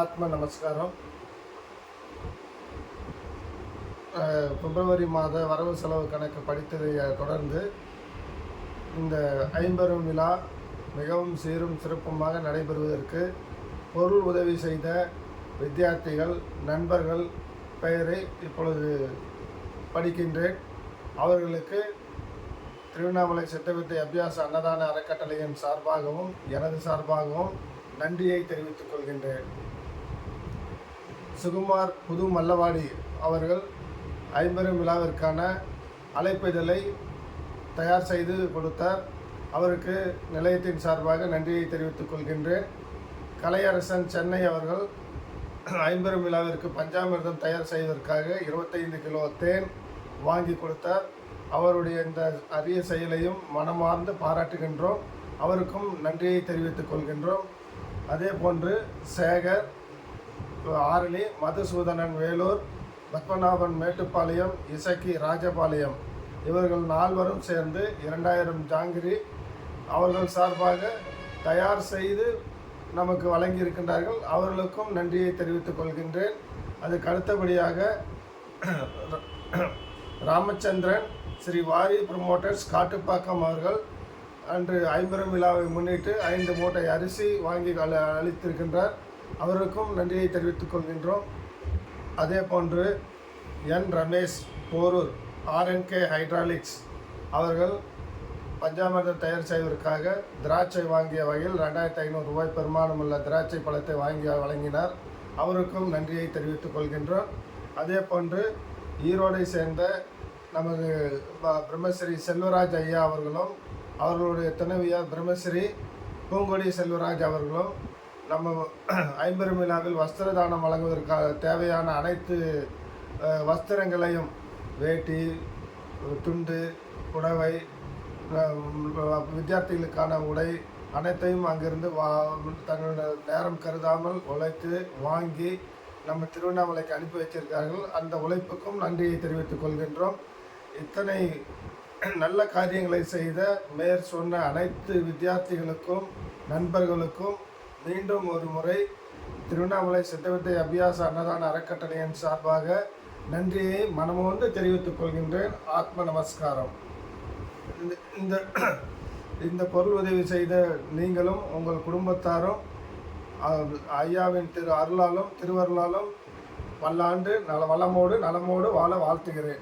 ஆத்ம நமஸ்காரம். பிப்ரவரி மாத வரவு செலவு கணக்கு படித்ததை தொடர்ந்து இந்த ஐம்பெரும் விழா மிகவும் சீரும் சிறப்புமாக நடைபெறுவதற்கு பொருள் உதவி செய்த வித்தியார்த்திகள் நண்பர்கள் பெயரை இப்பொழுது படிக்கின்றேன். அவர்களுக்கு திருவண்ணாமலை சட்டவித்தை அபியாச அன்னதான அறக்கட்டளையின் சார்பாகவும் எனது சார்பாகவும் நன்றியை தெரிவித்துக் கொள்கின்றேன். சுகுமார் புது மல்லவாடி அவர்கள் ஐம்பெரும் விழாவிற்கான அழைப்பிதழை தயார் செய்து கொடுத்தார். அவருக்கு நிலையத்தின் சார்பாக நன்றியை தெரிவித்துக் கொள்கின்றேன். கலையரசன் சென்னை அவர்கள் ஐம்பெரும் விழாவிற்கு பஞ்சாமிர்தம் தயார் செய்வதற்காக இருபத்தைந்து கிலோ தேன் வாங்கி கொடுத்தார். அவருடைய இந்த அரிய செயலையும் மனமார்ந்து பாராட்டுகின்றோம். அவருக்கும் நன்றியை தெரிவித்துக் கொள்கின்றோம். அதே போன்று சேகர் ஆரணி மதுசூதனன் வேலூர் பத்மநாபன் மேட்டுப்பாளையம் இசக்கி ராஜபாளையம். இவர்கள் நால்வரும் சேர்ந்து இரண்டாயிரம் ஜாங்கிரி அவர்கள் சார்பாக தயார் செய்து நமக்கு வழங்கியிருக்கின்றார்கள். அவர்களுக்கும் நன்றியை தெரிவித்துக் கொள்கின்றேன். அதுக்கு அடுத்தபடியாக ராமச்சந்திரன் ஸ்ரீ வாரி ப்ரமோட்டர்ஸ் காட்டுப்பாக்கம் அவர்கள் அன்று ஐம்பெரும் விழாவை முன்னிட்டு ஐந்து மூட்டை அரிசி வாங்கி அளித்திருக்கின்றார். அவருக்கும் நன்றியை தெரிவித்துக் கொள்கின்றோம். அதே போன்று என் ரமேஷ் போரூர் ஆர்என்கே ஹைட்ராலிக்ஸ் அவர்கள் பஞ்சாமிர்தம் தயார் செய்வதற்காக திராட்சை வாங்கிய வகையில் ரெண்டாயிரத்தி ஐநூறு ரூபாய் பெருமானம் உள்ள திராட்சை பழத்தை வாங்கி வழங்கினார். அவருக்கும் நன்றியை தெரிவித்துக் கொள்கின்றோம். அதே போன்று ஈரோடை சேர்ந்த நமது பிரம்மஸ்ரீ செல்வராஜ் ஐயா அவர்களும் அவர்களுடைய துணைவியார் பிரம்மஸ்ரீ பூங்கொடி செல்வராஜ் அவர்களும் நம்ம ஐம்பெரும் விழாவில் வஸ்திர தானம் வழங்குவதற்காக தேவையான அனைத்து வஸ்திரங்களையும் வேட்டி துண்டு புடவை வித்தியார்த்திகளுக்கான உடை அனைத்தையும் அங்கிருந்து வா தங்களோட நேரம் கருதாமல் உழைத்து வாங்கி நம்ம திருவண்ணாமலைக்கு அனுப்பி வைத்திருக்கார்கள் அந்த உழைப்புக்கும் நன்றியை தெரிவித்துக் கொள்கின்றோம். இத்தனை நல்ல காரியங்களை செய்த மேற் சொன்ன அனைத்து வித்தியார்த்திகளுக்கும் நண்பர்களுக்கும் மீண்டும் ஒரு முறை திருவண்ணாமலை சித்தவித்தை அபியாச அன்னதான அறக்கட்டளையின் சார்பாக நன்றியை மனமோந்து தெரிவித்துக் கொள்கின்றேன். ஆத்ம நமஸ்காரம். இந்த- இந்த பொருள் உதவி செய்த நீங்களும் உங்கள் குடும்பத்தாரும் ஐயாவின் திரு அருளாலும் திருவருளாலும் பல்லாண்டு நல வளமோடு நலமோடு வாழ வாழ்த்துகிறேன்.